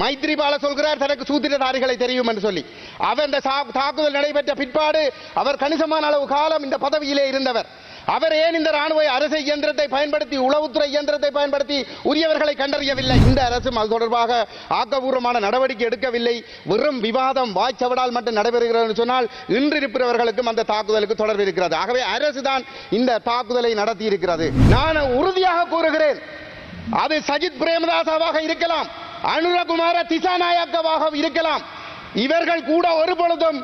மைத்ரிபால சொல்கிறார் தனக்கு சூத்திரதாரிகளை தெரியும் என்று சொல்லி. அவர் இந்த சா- தாக்குதல் நடைபெற்ற பிற்பாடு அவர் கணிசமான அளவு காலம் இந்த பதவியிலே இருந்தவர். அவர் ஏன் இந்த ராணுவ அரசு இயந்திரத்தை பயன்படுத்தி உளவுத்துறை இயந்திரத்தை பயன்படுத்தி உரியவர்களை கண்டறியவில்லை? இந்த அரசும் அது தொடர்பாக ஆக்கபூர்வமான நடவடிக்கை எடுக்கவில்லை. வெறும் விவாதம் வாய்ச்சவடால் மட்டும் நடைபெறுகிறது என்று சொன்னால் இன்று இருப்பவர்களுக்கும் அந்த தாக்குதலுக்கு தொடர்பு இருக்கிறது. ஆகவே அரசு தான் இந்த தாக்குதலை நடத்தி இருக்கிறது நான் உறுதியாக கூறுகிறேன் அது சஜித் பிரேமதாசாவாக இருக்கலாம். அனுரகுமார திசாநாயக்கவாக இருக்கலாம். இவர்கள் கூட ஒரு பொழுதும்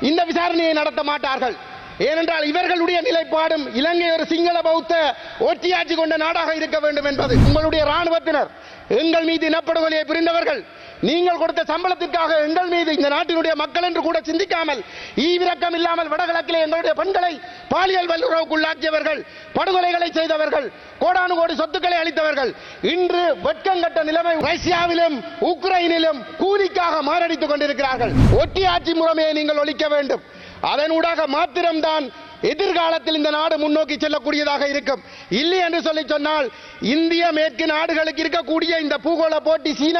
இந்த விசாரணையை நடத்த மாட்டார்கள். ஏனென்றால் இவர்களுடைய நிலைப்பாடும் இலங்கை ஒரு சிங்கள பௌத்த ஒற்றியாட்சி கொண்ட நாடாக இருக்க வேண்டும் என்பது உங்களுடைய ராணுவத்தினர் எங்கள் மீது இனப்படுகொலையை புரிந்தவர்கள் நீங்கள் கொடுத்த சம்பளத்திற்காக எங்கள் மீது இந்த நாட்டினுடைய மக்கள் என்று கூட சிந்திக்காமல் ஈவிரக்கம் இல்லாமல் வடகிழக்கிலே எங்களுடைய பெண்களை பாலியல் வல்லுறவுக்குள்ளாக்கியவர்கள் படுகொலைகளை செய்தவர்கள் கோடானு கோடி சொத்துக்களை அளித்தவர்கள் இன்று வெட்கங்கட்ட நிலைமை ரஷ்யாவிலும் உக்ரைனிலும் கூலிக்காக மாரடித்துக் கொண்டிருக்கிறார்கள். ஒட்டியாட்சி முறைமையை நீங்கள் ஒழிக்க வேண்டும். அதனூடாக மாத்திரம்தான் எதிர்காலத்தில் இந்த நாடு முன்னோக்கி செல்லக்கூடியதாக இருக்கும். இல்லை என்று சொல்லி சொன்னால் இந்திய மேற்கு நாடுகளுக்கு இருக்கக்கூடிய இந்த பூகோள போட்டி சீன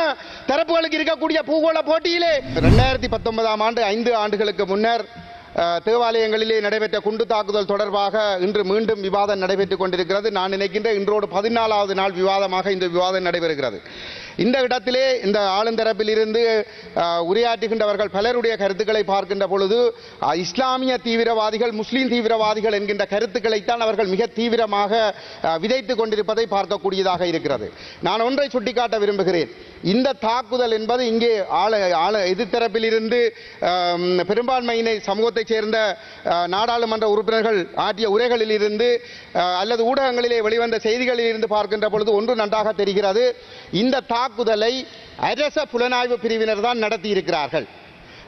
தரப்புகளுக்கு இருக்கக்கூடிய பூகோள போட்டியிலே ரெண்டாயிரத்தி பத்தொன்பதாம் ஆண்டு ஐந்து ஆண்டுகளுக்கு முன்னர் தேவாலயங்களிலே நடைபெற்ற குண்டு தாக்குதல் தொடர்பாக இன்று மீண்டும் விவாதம் நடைபெற்றுக் கொண்டிருக்கிறது. நான் நினைக்கின்ற இன்றோடு பதினாலாவது நாள் விவாதமாக இந்த விவாதம் நடைபெறுகிறது. இந்த இடத்திலே இந்த ஆளுந்தரப்பில் இருந்து உரையாற்றுகின்றவர்கள் பலருடைய கருத்துக்களை பார்க்கின்ற பொழுது இஸ்லாமிய தீவிரவாதிகள் முஸ்லீம் தீவிரவாதிகள் என்கின்ற கருத்துக்களைத்தான் அவர்கள் மிக தீவிரமாக விதைத்துக் கொண்டிருப்பதை பார்க்கக்கூடியதாக இருக்கிறது. நான் ஒன்றை சுட்டிக்காட்ட விரும்புகிறேன். இந்த தாக்குதல் என்பது இங்கே ஆள ஆள எதிர்த்தரப்பில் இருந்து பெரும்பான்மையினை சமூகத்தைச் சேர்ந்த நாடாளுமன்ற உறுப்பினர்கள் ஆற்றிய உரைகளில் இருந்து அல்லது ஊடகங்களிலே வெளிவந்த செய்திகளில் இருந்து பார்க்கின்ற பொழுது ஒன்று நன்றாக தெரிகிறது. இந்த தா தாக்குதலை அரச புலனாய்வு பிரிவினர் தான் நடத்தி இருக்கிறார்கள்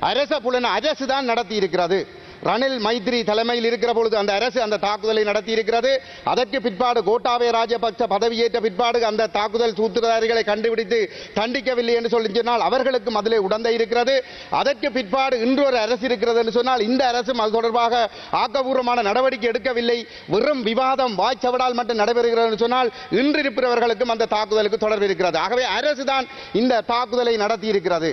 அரச புலன் அரசு தான் நடத்தி இருக்கிறது ரணில் மைத்ரி தலைமையில் இருக்கிற பொழுது அந்த அரசு அந்த தாக்குதலை நடத்தி இருக்கிறது. அதற்கு பிற்பாடு கோட்டாபய ராஜபக்ச பதவியேற்ற பிற்பாடு அந்த தாக்குதல் சூத்திரதாரிகளை கண்டுபிடித்து தண்டிக்கவில்லை என்று சொல்லி சொன்னால் அவர்களுக்கும் அதிலே உடந்தை இருக்கிறது. அதற்கு பிற்பாடு இன்றொரு அரசு இருக்கிறது என்று சொன்னால் இந்த அரசும் அது தொடர்பாக ஆக்கபூர்வமான நடவடிக்கை எடுக்கவில்லை. வெறும் விவாதம் வாய்ச்சவடால் மட்டும் நடைபெறுகிறது என்று சொன்னால் இன்று அந்த தாக்குதலுக்கு தொடர்பு இருக்கிறது. ஆகவே அரசு தான் இந்த தாக்குதலை நடத்தி இருக்கிறது.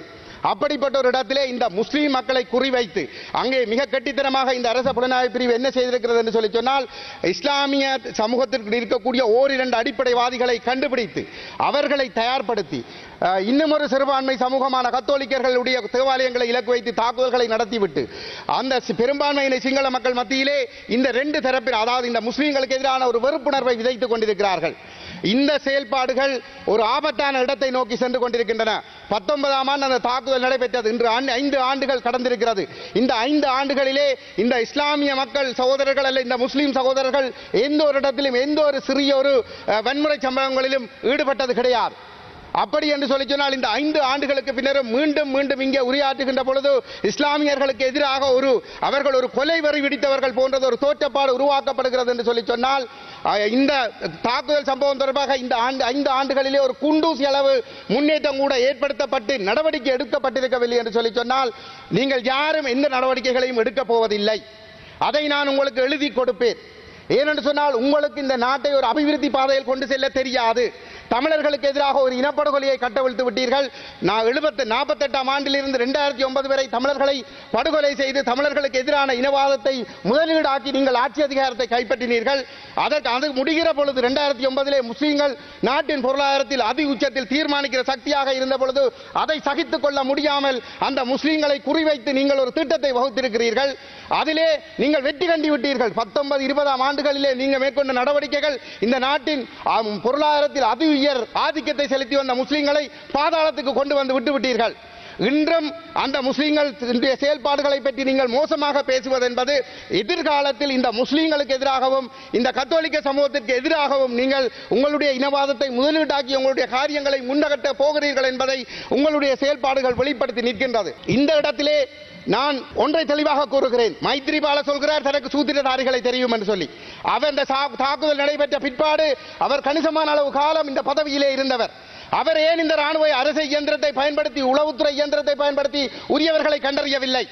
அப்படிப்பட்ட ஒரு இடத்திலே இந்த முஸ்லீம் மக்களை குறிவைத்து அங்கே மிக கட்டித்தனமாக இந்த அரச புலனாய்வு பிரிவு என்ன செய்திருக்கிறது என்று சொல்லி சொன்னால் இஸ்லாமிய சமூகத்திற்கு இருக்கக்கூடிய ஓரிரண்டு அடிப்படைவாதிகளை கண்டுபிடித்து அவர்களை தயார்படுத்தி இன்னும் ஒரு சிறுபான்மை சமூகமான கத்தோலிக்கர்களுடைய தேவாலயங்களை இலக்கு வைத்து தாக்குதல்களை நடத்திவிட்டு அந்த பெரும்பான்மையினை சிங்கள மக்கள் மத்தியிலே இந்த ரெண்டு தரப்பில் அதாவது இந்த முஸ்லீம்களுக்கு எதிரான ஒரு வெறுப்புணர்வை விதைத்துக் கொண்டிருக்கிறார்கள். இந்த செயல்பாடுகள் ஒரு ஆபத்தான இடத்தை நோக்கி சென்று கொண்டிருக்கின்றன. பத்தொன்பதாம் ஆண்டு அந்த தாக்குதல் நடைபெற்றது. இன்று ஐந்து ஆண்டுகள் கடந்திருக்கிறது. இந்த ஐந்து ஆண்டுகளிலே இந்த இஸ்லாமிய மக்கள் சகோதரர்கள் அல்ல இந்த முஸ்லீம் சகோதரர்கள் எந்த ஒரு இடத்திலும் எந்த ஒரு சிறிய ஒரு வன்முறை சம்பவங்களிலும் ஈடுபட்டது கிடையாது. அப்படி என்று சொல்லி சொன்னால் இந்த ஐந்து ஆண்டுகளுக்கு பின்னரும் மீண்டும் மீண்டும் இங்கே உரையாற்றுகின்ற பொழுது இஸ்லாமியர்களுக்கு எதிராக ஒரு அவர்கள் ஒரு கொலை வரி விடித்தவர்கள் போன்றது ஒரு தோற்றப்பாடு உருவாக்கப்படுகிறது என்று சொல்லி சொன்னால் இந்த தாக்குதல் சம்பவம் தொடர்பாக இந்த ஆண்டு ஐந்து ஆண்டுகளிலே ஒரு குண்டூசி அளவு முன்னேற்றம் கூட ஏற்படுத்தப்பட்டு நடவடிக்கை எடுக்கப்பட்டிருக்கவில்லை என்று சொல்லி சொன்னால் நீங்கள் யாரும் எந்த நடவடிக்கைகளையும் எடுக்கப் போவதில்லை. அதை நான் உங்களுக்கு எழுதி கொடுப்பேன். ஏனென்று சொன்னால் உங்களுக்கு இந்த நாட்டை ஒரு அபிவிருத்தி பாதையில் கொண்டு செல்ல தெரியாது. தமிழர்களுக்கு எதிராக ஒரு இனப்படுகொலையை கட்டவிழ்த்து விட்டீர்கள். நான் எழுபத்து நாற்பத்தெட்டாம் ஆண்டிலிருந்து ரெண்டாயிரத்தி ஒன்பது வரை தமிழர்களை படுகொலை செய்து தமிழர்களுக்கு எதிரான இனவாதத்தை முதலீடாக்கி நீங்கள் ஆட்சி அதிகாரத்தை கைப்பற்றினீர்கள். அதற்கு அது முடிகிற பொழுது ரெண்டாயிரத்தி ஒன்பதிலே முஸ்லீம்கள் நாட்டின் பொருளாதாரத்தில் அதி உச்சத்தில் தீர்மானிக்கிற சக்தியாக இருந்த பொழுது அதை சகித்துக் கொள்ள முடியாமல் அந்த முஸ்லீம்களை குறிவைத்து நீங்கள் ஒரு திட்டத்தை வகுத்திருக்கிறீர்கள். அதிலே நீங்கள் வெற்றி கண்டு விட்டீர்கள். பத்தொன்பது இருபதாம் ஆண்டுகளிலே நீங்கள் மேற்கொண்ட நடவடிக்கைகள் இந்த நாட்டின் பொருளாதாரத்தில் அதி ஐயர் ஆதிக்கத்தை செலுத்தி வந்த முஸ்லீம்களை பாதாளத்துக்கு கொண்டு வந்து விட்டு விட்டீர்கள். இன்றும் அந்த முஸ்லீம்கள் செயல்பாடுகளை பற்றி நீங்கள் மோசமாக பேசுவது என்பது எதிர்காலத்தில் இந்த முஸ்லீம்களுக்கு எதிராகவும் இந்த கத்தோலிக்க சமூகத்திற்கு எதிராகவும் நீங்கள் உங்களுடைய இனவாதத்தை முதலீட்டாக்கி உங்களுடைய காரியங்களை முன்னகட்ட போகிறீர்கள் என்பதை உங்களுடைய செயல்பாடுகள் வெளிப்படுத்தி நிற்கின்றது. இந்த இடத்திலே நான் ஒன்றை தெளிவாக கூறுகிறேன். மைத்ரிபால சொல்கிறார் தனக்கு சூத்திரதாரிகளை தெரியும் என்று சொல்லி. அவர் இந்த சா- தாக்குதல் நடைபெற்ற பிற்பாடு அவர் கணிசமான அளவு காலம் இந்த பதவியிலே இருந்தவர். அவர் ஏன் இந்த ராணுவ அரசு இயந்திரத்தை பயன்படுத்தி உளவுத்துறை இயந்திரத்தை பயன்படுத்தி உரியவர்களை கண்டறியவில்லை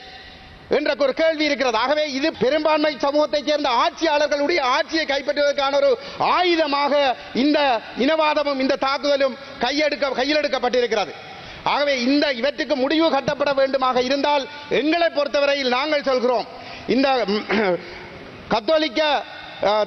என்ற ஒரு கேள்வி இருக்கிறது. ஆகவே இது பெரும்பான்மை சமூகத்தைச் சேர்ந்த ஆட்சியாளர்களுடைய ஆட்சியை கைப்பற்றுவதற்கான ஒரு ஆயுதமாக இந்த இனவாதமும் இந்த தாக்குதலும் கையெடுக்க கையில் எடுக்கப்பட்டிருக்கிறது ஆகவே இந்த இவற்றுக்கு முடிவு கட்டப்பட வேண்டுமாக இருந்தால் எங்களை பொறுத்தவரையில் நாங்கள் சொல்கிறோம். இந்த கத்தோலிக்க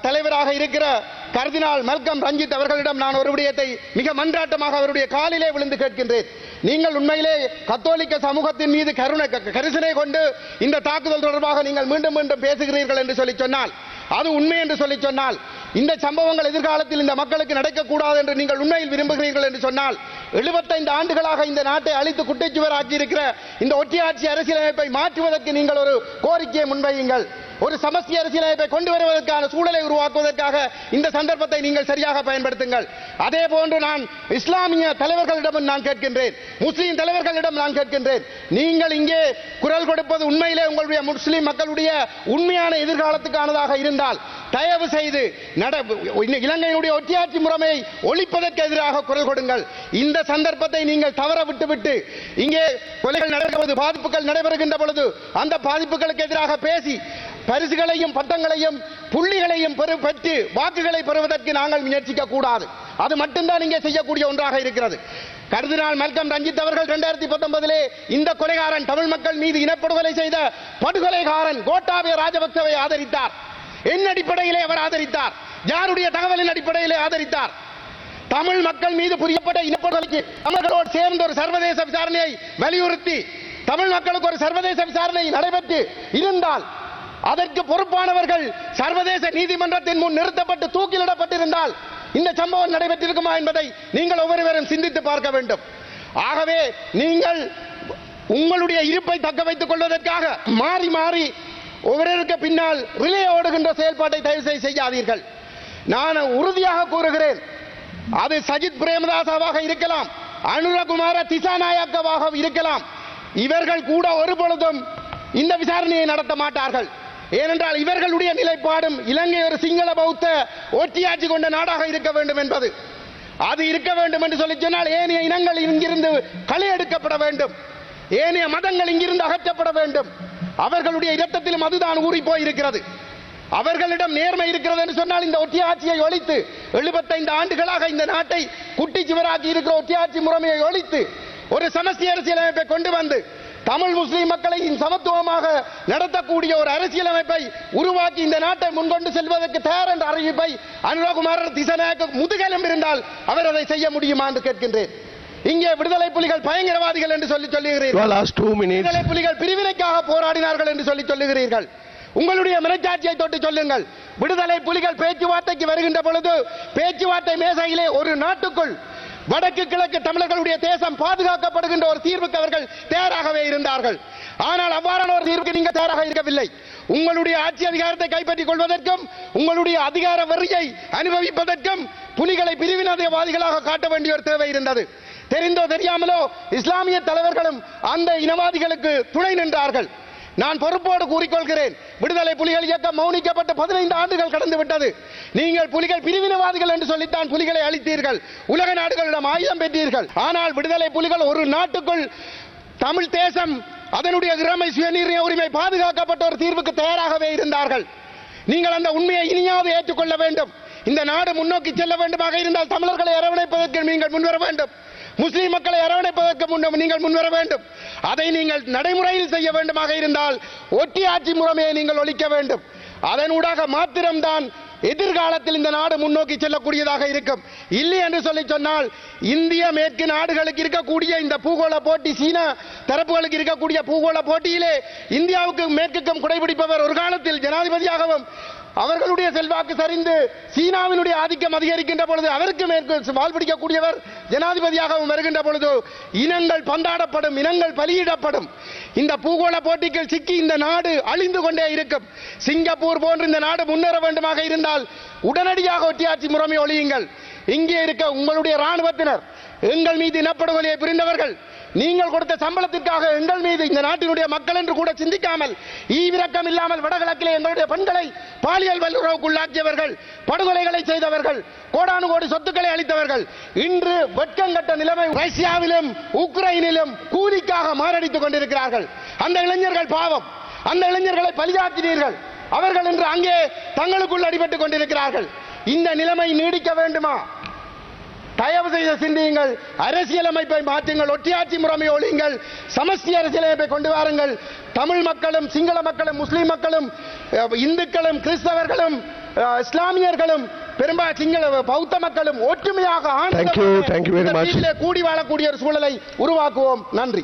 தலைவராக இருக்கிற கர்தினால் மல்கம் ரஞ்சித் அவர்களிடம் நான் ஒரு விடயத்தை மிக மன்றாட்டமாக அவருடைய காலிலே விழுந்து கேட்கின்றேன். நீங்கள் உண்மையிலே கத்தோலிக்க சமூகத்தின் மீது கருணை க- கரிசனை கொண்டு இந்த தாக்குதல் தொடர்பாக நீங்கள் மீண்டும் மீண்டும் பேசுகிறீர்கள் என்று சொல்லி சொன்னால் அது உண்மை என்று சொல்லி சொன்னால் இந்த சம்பவங்கள் எதிர்காலத்தில் இந்த மக்களுக்கு நடக்கக்கூடாது என்று நீங்கள் உண்மையில் விரும்புகிறீர்கள் என்று சொன்னால் எழுபத்தைந்து ஆண்டுகளாக இந்த நாட்டை அழித்து குட்டைச்சுவராக்கி இருக்கிற இந்த ஒற்றையாட்சி அரசியலமைப்பை மாற்றுவதற்கு நீங்கள் ஒரு கோரிக்கையை முன்வையுங்கள். ஒரு சமஸ்தி அரசியலமைப்பை கொண்டு வருவதற்கான சூழலை உருவாக்குவதற்காக இந்த சந்தர்ப்பத்தை நீங்கள் சரியாக பயன்படுத்துங்கள். அதே போன்று நான் இஸ்லாமிய தலைவர்களிடமும் நான் கேட்கின்றேன். முஸ்லீம் தலைவர்களிடம் நான் கேட்கின்றேன். நீங்கள் இங்கே குரல் கொடுப்பது உண்மையிலே உங்களுடைய முஸ்லீம் மக்களுடைய உண்மையான எதிர்காலத்துக்கானதாக இருந்தால் தயவு செய்து நட இலங்கையினுடைய ஒற்றையாட்சி முறைமையை ஒழிப்பதற்கு எதிராக குரல் கொடுங்கள். இந்த சந்தர்ப்பத்தை நீங்கள் தவற விட்டுவிட்டு இங்கே கொலைகள் நடைபெறுவது பாதிப்புகள் நடைபெறுகின்ற பொழுது அந்த பாதிப்புகளுக்கு எதிராக பேசி பரிசுகளையும் பட்டங்களையும் புள்ளிகளையும் பெறு பெற்று வாக்குகளை பெறுவதற்கு நாங்கள் முயற்சிக்க கூடாது. அது மட்டும்தான் இங்கே செய்யக்கூடிய ஒன்றாக இருக்கிறது. கருதினால் மல்கம் ரஞ்சித் அவர்கள் இரண்டாயிரத்தி பத்தொன்பதிலே இந்த கொலைகாரன் தமிழ் மக்கள் மீது இனப்படுகொலை செய்த படுகொலைகாரன் கோட்டாபய ராஜபக்சவை ஆதரித்தார். என் அடிப்படையிலே அவர் ஆதரித்தார். யாருடைய தகவலின் அடிப்படையிலே ஆதரித்தார்? தமிழ் மக்கள் மீது புரியப்பட்ட இனப்படுகொலைக்கு தமிழர்களோடு சேர்ந்த ஒரு சர்வதேச விசாரணையை வலியுறுத்தி தமிழ் மக்களுக்கு ஒரு சர்வதேச விசாரணை நடைபெற்று இருந்தால் அதற்கு பொறுப்பானவர்கள் சர்வதேச நீதிமன்றத்தின் முன் நிறுத்தப்பட்டு தூக்கிலிடப்பட்டிருந்தால் இந்த சம்பவம் நடைபெற்றிருக்குமா என்பதை நீங்கள் ஒவ்வொருவரும் சிந்தித்து பார்க்க வேண்டும். ஆகவே நீங்கள் உங்களுடைய இருப்பை தக்க வைத்துக் கொள்வதற்காக மாறி மாறி ஒவ்வொருவருக்கு பின்னால் ரிலே ஓடுகின்ற செயல்பாட்டை தயவு செய்யாதீர்கள். நான் உறுதியாக கூறுகிறேன். அது சஜித் பிரேமதாசாவாக இருக்கலாம். அனுரகுமார திசாநாயக்கவாக இருக்கலாம். இவர்கள் கூட ஒரு பொழுதும் இந்த விசாரணையை நடத்த மாட்டார்கள். ஏனென்றால் இவர்களுடைய நிலைப்பாடும் இலங்கை ஒரு சிங்கள பௌத்த ஒற்றியாட்சி கொண்ட நாடாக இருக்க வேண்டும் என்பது. அது இருக்க வேண்டும் என்று சொல்லி சொன்னால் ஏனைய இனங்கள் இங்கிருந்து களை எடுக்கப்பட வேண்டும். ஏனைய மதங்கள் இங்கிருந்து அகற்றப்பட வேண்டும். அவர்களுடைய இரத்தத்திலும் அதுதான் ஊறி போயிருக்கிறது. அவர்களிடம் நேர்மை இருக்கிறது என்று சொன்னால் இந்த ஒட்டியாட்சியை ஒழித்து எழுபத்தைந்து ஆண்டுகளாக இந்த நாட்டை குட்டி சிவராக்கி இருக்கிற ஒட்டியாட்சி முறைமையை ஒழித்து ஒரு சமஸ்தி அரசியலமைப்பை கொண்டு வந்து தமிழ் முஸ்லிம் மக்களை சமத்துவமாக நடத்தக்கூடிய ஒரு அரசியலமைப்பை உருவாக்கி இந்த நாட்டை முன்கொண்டு செல்வதற்கு தயார் என்ற அறிவிப்பை அனுரகுமாரர் திசநாயக்க முதுகலம் இருந்தால் அவர் அதை செய்ய முடியுமா என்று கேட்கின்றேன். இங்கே விடுதலை புலிகள் பயங்கரவாதிகள் என்று சொல்லி சொல்லுகிறீர்கள். விடுதலை புலிகள் பிரிவினைக்காக போராடினார்கள் என்று சொல்லி சொல்லுகிறீர்கள். உங்களுடைய மனச்சாட்சியை தொட்டு சொல்லுங்கள். விடுதலை புலிகள் பேச்சுவார்த்தைக்கு வருகின்ற பொழுது பேச்சுவார்த்தை மேசையிலே ஒரு நாட்டுக்குள் வடக்கு கிழக்கு தமிழர்களுடைய தேசம் பாதுகாக்கப்படுகின்ற ஒரு தீர்வுக்கு அவர்கள் தயாராகவே இருந்தார்கள். ஆனால் அவ்வாறான ஒரு தீர்வுக்கு நீங்க தயாராக இருக்கவில்லை. உங்களுடைய ஆட்சி அதிகாரத்தை கைப்பற்றிக் கொள்வதற்கும் உங்களுடைய அதிகார வெறியை அனுபவிப்பதற்கும் புலிகளை பிரிவினவாதிகளாக காட்ட வேண்டிய ஒரு தேவை இருந்தது. தெரிந்தோ தெரியாமலோ இஸ்லாமிய தலைவர்களும் அந்த இனவாதிகளுக்கு துணை நின்றார்கள். நான் பொறுப்போடு கூறிக்கொள்கிறேன். விடுதலை புலிகள் இயக்கம் மௌனிக்கப்பட்ட பதினைந்து ஆண்டுகள் கடந்து விட்டது. நீங்கள் புலிகள் பிரிவினவாதிகள் என்று சொல்லித்தான் புலிகளை அழித்தீர்கள். உலக நாடுகளிடம் ஆயுதம் பெற்றீர்கள். ஆனால் விடுதலை புலிகள் ஒரு நாட்டுக்குள் தமிழ் தேசம் அதனுடைய இறமை சுயநிர்ணய உரிமை பாதுகாக்கப்பட்ட ஒரு தீர்வுக்கு தயாராகவே இருந்தார்கள். நீங்கள் அந்த உண்மையை இனியாவது ஏற்றுக்கொள்ள வேண்டும். இந்த நாடு முன்னோக்கி செல்ல வேண்டுமாக இருந்தால் தமிழர்களை அரவணைப்பதற்கு நீங்கள் முன்வர வேண்டும். முஸ்லீம் மக்களை அரவணைப்பதற்கு முன் நீங்கள் முன்வர வேண்டும். அதை நீங்கள் நடைமுறையில் செய்ய வேண்டுமாக இருந்தால் ஒட்டியாட்சி முறைமையை நீங்கள் ஒழிக்க வேண்டும். அதனூடாக மாத்திரம்தான் எதிர்காலத்தில் இந்த நாடு முன்னோக்கி செல்லக்கூடியதாக இருக்கும். இல்லை என்று சொல்லி சொன்னால் இந்திய மேற்கு நாடுகளுக்கு இருக்கக்கூடிய இந்த பூகோள போட்டி சீனா தரப்புகளுக்கு இருக்கக்கூடிய பூகோள போட்டியிலே இந்தியாவுக்கு மேற்குக்கும் குடைபிடிப்பவர் ஒரு காலத்தில் ஜனாதிபதியாகவும் அவர்களுடைய செல்வாக்கு சரிந்து சீனாவினுடைய ஆதிக்கம் அதிகரிக்கின்ற பொழுது அவருக்கு மேற்கு வால் பிடிக்கக்கூடியவர் ஜனாதிபதியாகவும் வருகின்ற பொழுது இனங்கள் பந்தாடப்படும் இனங்கள் பலியிடப்படும். இந்த பூகோள போட்டிகள் சிக்கி இந்த நாடு அழிந்து கொண்டே இருக்கும். சிங்கப்பூர் போன்று இந்த நாடு முன்னேற வேண்டுமாக இருந்தால் உடனடியாக ஒட்டியாட்சி முறைமை ஒழியுங்கள். இங்கே இருக்க உங்களுடைய ராணுவத்தினர் எங்கள் மீது இனப்படுகொலையை புரிந்தவர்கள் நீங்கள் கொடுத்த சம்பளத்திற்காக எங்கள் மீது இந்த நாட்டினுடைய மக்கள் என்று கூட சிந்திக்காமல் ஈவிரக்கம் இல்லாமல் வடகிழக்கிலே எங்களுடைய பெண்களை பாலியல் வல்லுறவுக்குள்ளாக்கியவர்கள் படுகொலைகளை செய்தவர்கள் கோடானு கோடி சொத்துக்களை அளித்தவர்கள் இன்று வெட்கங்கட்ட நிலைமை ரஷ்யாவிலும் உக்ரைனிலும் கூலிக்காக மாரடித்துக் கொண்டிருக்கிறார்கள். அந்த இளைஞர்கள் பாவம். அந்த இளைஞர்களை பலியாக்கினீர்கள். அவர்கள் இன்று அங்கே தங்களுக்குள் அடிபட்டுக் கொண்டிருக்கிறார்கள். இந்த நிலைமை நீடிக்க வேண்டுமா? தயவு செய்து சிந்தியுங்கள். அரசியலமைப்பை மாற்றுங்கள். ஒட்டியாட்சி முறைமை ஒழியுங்கள். சமஸ்தி அரசியலமைப்பை கொண்டு வாருங்கள். தமிழ் மக்களும் சிங்கள மக்களும் முஸ்லிம் மக்களும் இந்துக்களும் கிறிஸ்தவர்களும் இஸ்லாமியர்களும் பெரும்பாலும் சிங்கள பௌத்த மக்களும் ஒற்றுமையாக கூடி வாழக்கூடிய ஒரு சூழலை உருவாக்குவோம். நன்றி.